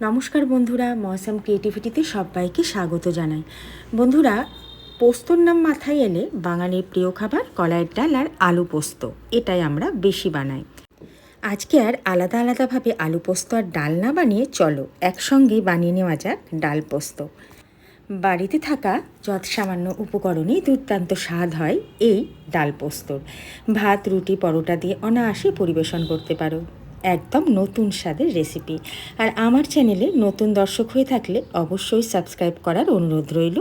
নমস্কার বন্ধুরা মৌসাম ক্রিয়েটিভিটিতে সবাইকে স্বাগত জানাই। বন্ধুরা, পোস্তর নাম মাথায় এলে বাঙালির প্রিয় খাবার কলাইয়ের ডাল আর আলু পোস্ত, এটাই আমরা বেশি বানাই। আজকে আর আলাদা আলাদাভাবে আলু পোস্ত আর ডাল না বানিয়ে চলো, একসঙ্গেই বানিয়ে নেওয়া যাক ডাল পোস্ত। বাড়িতে থাকা যৎ সামান্য উপকরণেই দুর্দান্ত স্বাদ হয় এই ডাল পোস্তর। ভাত, রুটি, পরোটা দিয়ে অনায়াসে পরিবেশন করতে পারো। একদম নতুন স্বাদের রেসিপি আর আমার চ্যানেলে নতুন দর্শক হয়ে থাকলে অবশ্যই সাবস্ক্রাইব করার অনুরোধ রইল।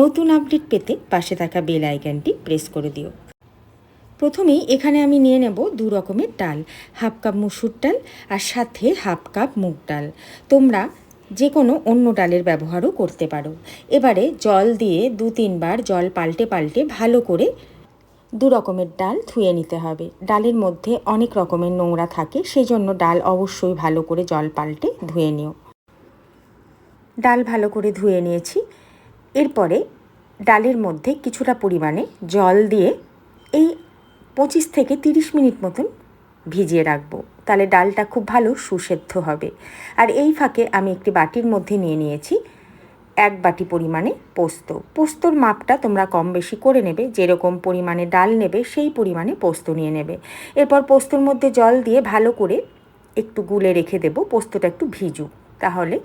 নতুন আপডেট পেতে পাশে থাকা বেল আইকনটি প্রেস করে দিও। প্রথমেই এখানে আমি নিয়ে নেব দু রকমের ডাল হাফ কাপ মুসুর ডাল আর সাথে হাফ কাপ মুগ ডাল। তোমরা যে কোনো অন্য ডালের ব্যবহারও করতে পারো। এবারে জল দিয়ে দু তিনবার জল পাল্টে পাল্টে ভালো করে দু রকমের ডাল ধুয়ে নিতে হবে। ডালের মধ্যে অনেক রকমের নোংরা থাকে সেই জন্য ডাল অবশ্যই ভালো করে জল পাল্টে ধুয়ে নিও। ডাল ভালো করে ধুয়ে নিয়েছি। এরপরে ডালের মধ্যে কিছুটা পরিমাণে জল দিয়ে এই পঁচিশ থেকে তিরিশ মিনিট মতন ভিজিয়ে রাখব। তাহলে ডালটা খুব ভালো সুসেদ্ধ হবে। আর এই ফাঁকে আমি একটি বাটির মধ্যে নিয়ে নিয়েছি এক বাটি পরিমাণে পোস্ত। পোস্তর মাপটা তোমরা কম বেশি করে নেবে, যেরকম পরিমাণে ডাল নেবে সেই পরিমাণে পোস্ত নিয়ে নেবে। এরপর পোস্তর মধ্যে জল দিয়ে ভালো করে একটু গুলে রেখে দেবো, পোস্তটা একটু ভিজু, তাহলে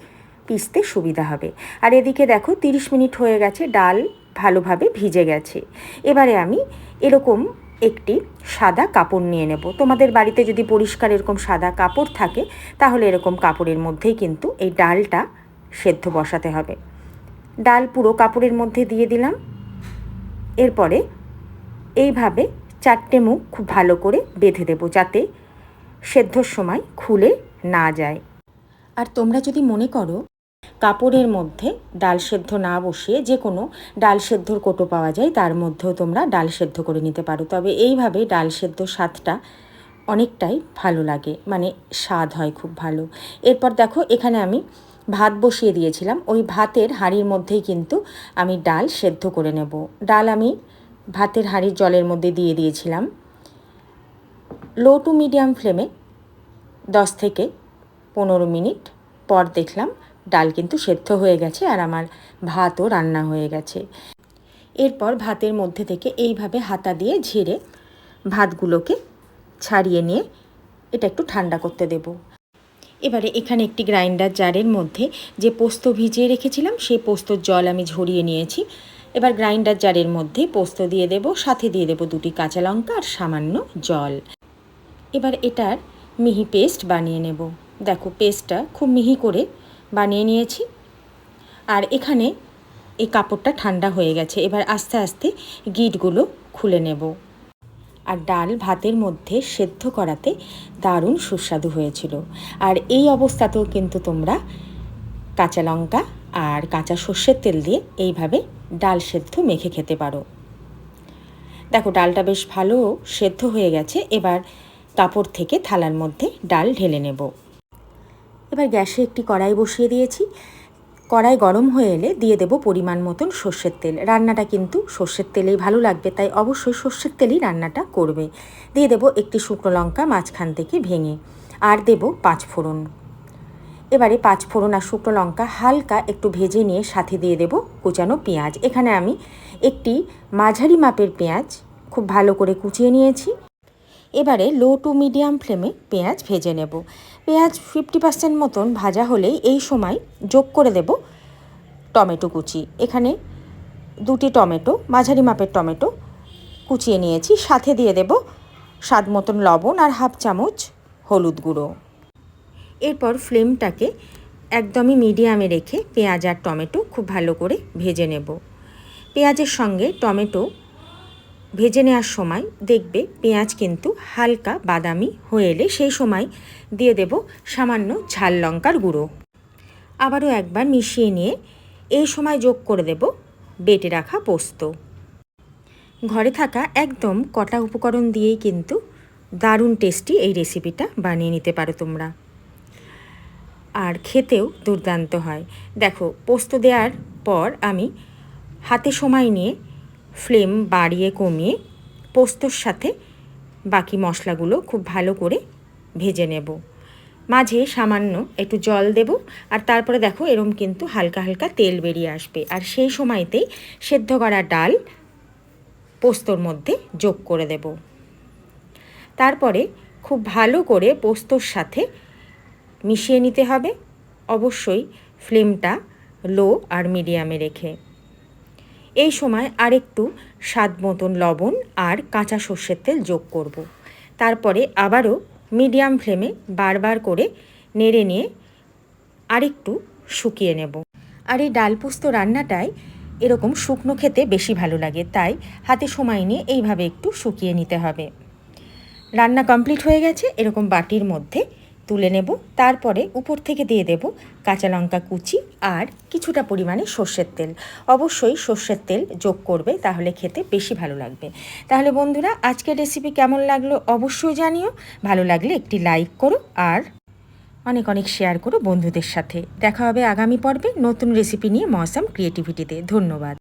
পিসতে সুবিধা হবে। আর এদিকে দেখো, তিরিশ মিনিট হয়ে গেছে, ডাল ভালোভাবে ভিজে গেছে। এবারে আমি এরকম একটি সাদা কাপড় নিয়ে নেব। তোমাদের বাড়িতে যদি পরিষ্কার এরকম সাদা কাপড় থাকে, তাহলে এরকম কাপড়ের মধ্যেই কিন্তু এই ডালটা সেদ্ধ বসাতে হবে। ডাল পুরো কাপড়ের মধ্যে দিয়ে দিলাম। এরপরে এইভাবে চারটে মুখ খুব ভালো করে বেঁধে দেবো যাতে সেদ্ধর সময় খুলে না যায়। আর তোমরা যদি মনে করো কাপড়ের মধ্যে ডাল সেদ্ধ না বসিয়ে যে কোনো ডাল সেদ্ধর কোটো পাওয়া যায়, তার মধ্যেও তোমরা ডাল সেদ্ধ করে নিতে পারো। তবে এইভাবে ডাল সেদ্ধ স্বাদটা অনেকটাই ভালো লাগে মানে স্বাদ হয় খুব ভালো। এরপর দেখো এখানে আমি ভাত বসিয়ে দিয়েছিলাম। ওই ভাতের হাঁড়ির মধ্যেই কিন্তু আমি ডাল সেদ্ধ করে নেব। ডাল আমি ভাতের হাঁড়ির জলের মধ্যে দিয়ে দিয়েছিলাম। লো টু মিডিয়াম ফ্লেমে দশ থেকে পনেরো মিনিট পর দেখলাম ডাল কিন্তু সেদ্ধ হয়ে গেছে আর আমার ভাতও রান্না হয়ে গেছে। এরপর ভাতের মধ্যে থেকে এইভাবে হাতা দিয়ে ঝেড়ে ভাতগুলোকে ছাড়িয়ে নিয়ে এটা একটু ঠান্ডা করতে দেব। এবারে এখানে একটি গ্রাইন্ডার জারের মধ্যে যে পোস্ত ভিজিয়ে রেখেছিলাম, সেই পোস্তর জল আমি ঝরিয়ে নিয়েছি। এবার গ্রাইন্ডার জারের মধ্যে পোস্ত দিয়ে দেব, সাথে দিয়ে দেব দুটি কাঁচা লঙ্কা আর সামান্য জল। এবার এটার মিহি পেস্ট বানিয়ে নেব। দেখো, পেস্টটা খুব মিহি করে বানিয়ে নিয়েছি। আর এখানে এই কাপড়টা ঠান্ডা হয়ে গেছে। এবার আস্তে আস্তে গিটগুলো খুলে নেব। আর ডাল ভাতের মধ্যে সেদ্ধ করাতে দারুণ সুস্বাদু হয়েছিল। আর এই অবস্থাতেও কিন্তু তোমরা কাঁচা লঙ্কা আর কাঁচা সর্ষের তেল দিয়ে এইভাবে ডাল সেদ্ধ মেখে খেতে পারো। দেখো, ডালটা বেশ ভালো সেদ্ধ হয়ে গেছে। এবার কাপড় থেকে থালার মধ্যে ডাল ঢেলে নেব। এবার গ্যাসে একটি কড়াই বসিয়ে দিয়েছি। কড়াই গরম হয়ে এলে দিয়ে দেব পরিমাণ মতন সর্ষের তেল। রান্নাটা কিন্তু সর্ষের তেলেই ভালো লাগবে, তাই অবশ্যই সর্ষের তেলেই রান্নাটা করবে। দিয়ে দেব একটি শুকনো লঙ্কা মাঝখান থেকে ভেঙে, আর দেব পাঁচ ফোড়ন। এবারে পাঁচ ফোড়ন আর শুকনো লঙ্কা হালকা একটু ভেজে নিয়ে সাথে দিয়ে দেব কুচানো পেঁয়াজ। এখানে আমি একটি মাঝারি মাপের পেঁয়াজ খুব ভালো করে কুচিয়ে নিয়েছি। এবারে লো টু মিডিয়াম ফ্লেমে পেঁয়াজ ভেজে নেব। পেঁয়াজ ফিফটি পার্সেন্ট মতন ভাজা হলেই এই সময় যোগ করে দেব টমেটো কুচি। এখানে দুটি টমেটো, মাঝারি মাপের টমেটো কুচিয়ে নিয়েছি। সাথে দিয়ে দেব স্বাদ মতন লবণ আর হাফ চামচ হলুদ গুঁড়ো। এরপর ফ্লেমটাকে একদমই মিডিয়ামে রেখে পেঁয়াজ আর টমেটো খুব ভালো করে ভেজে নেব। পেঁয়াজের সঙ্গে টমেটো ভেজে নেওয়ার সময় দেখবে পেঁয়াজ কিন্তু হালকা বাদামি হয়ে এলে সেই সময় দিয়ে দেব সামান্য ঝাল লঙ্কার গুঁড়ো। আবারও একবার মিশিয়ে নিয়ে এই সময় যোগ করে দেব বেটে রাখা পোস্ত। ঘরে থাকা একদম কটা উপকরণ দিয়েই কিন্তু দারুণ টেস্টি এই রেসিপিটা বানিয়ে নিতে পারো তোমরা। আর খেতেও দুর্দান্ত হয়। দেখো, পোস্ত দেওয়ার পর আমি হাতে সময় নিয়ে ফ্লেম বাড়িয়ে কমিয়ে পোস্তর সাথে বাকি মশলাগুলো খুব ভালো করে ভেজে নেব। মাঝে সামান্য একটু জল দেব আর তারপরে দেখো এরম কিন্তু হালকা হালকা তেল বেরিয়ে আসবে। আর সেই সময়তেই সেদ্ধ করা ডাল পোস্তর মধ্যে যোগ করে দেব। তারপরে খুব ভালো করে পোস্তর সাথে মিশিয়ে নিতে হবে। অবশ্যই ফ্লেমটা লো আর মিডিয়ামে রেখে। এই সময় আরেকটু স্বাদ মতন লবণ আর কাঁচা সর্ষের তেল যোগ করব। তারপরে আবারও মিডিয়াম ফ্লেমে বারবার করে নেড়ে নিয়ে আরেকটু শুকিয়ে নেব আর এই ডাল পোস্ত রান্নাটায় এরকম শুকনো খেতে বেশি ভালো লাগে, তাই হাতে সময় নিয়ে এইভাবে একটু শুকিয়ে নিতে হবে রান্না কমপ্লিট হয়ে গেছে, এরকম বাটির মধ্যে তুলে নেব, তারপরে উপর থেকে দিয়ে দেব কাঁচা লঙ্কা কুচি আর কিছুটা পরিমাণে সর্ষের তেল। অবশ্যই সর্ষের তেল যোগ করবে, তাহলে খেতে বেশি ভালো লাগবে। তাহলে বন্ধুরা, আজকের রেসিপি কেমন লাগল অবশ্যই জানিও। ভালো লাগলে একটি লাইক করো আর অনেক অনেক শেয়ার করো বন্ধুদের সাথে। দেখা হবে আগামী পর্বে নতুন রেসিপি নিয়ে মৌসাম ক্রিয়েটিভিটিতে ধন্যবাদ।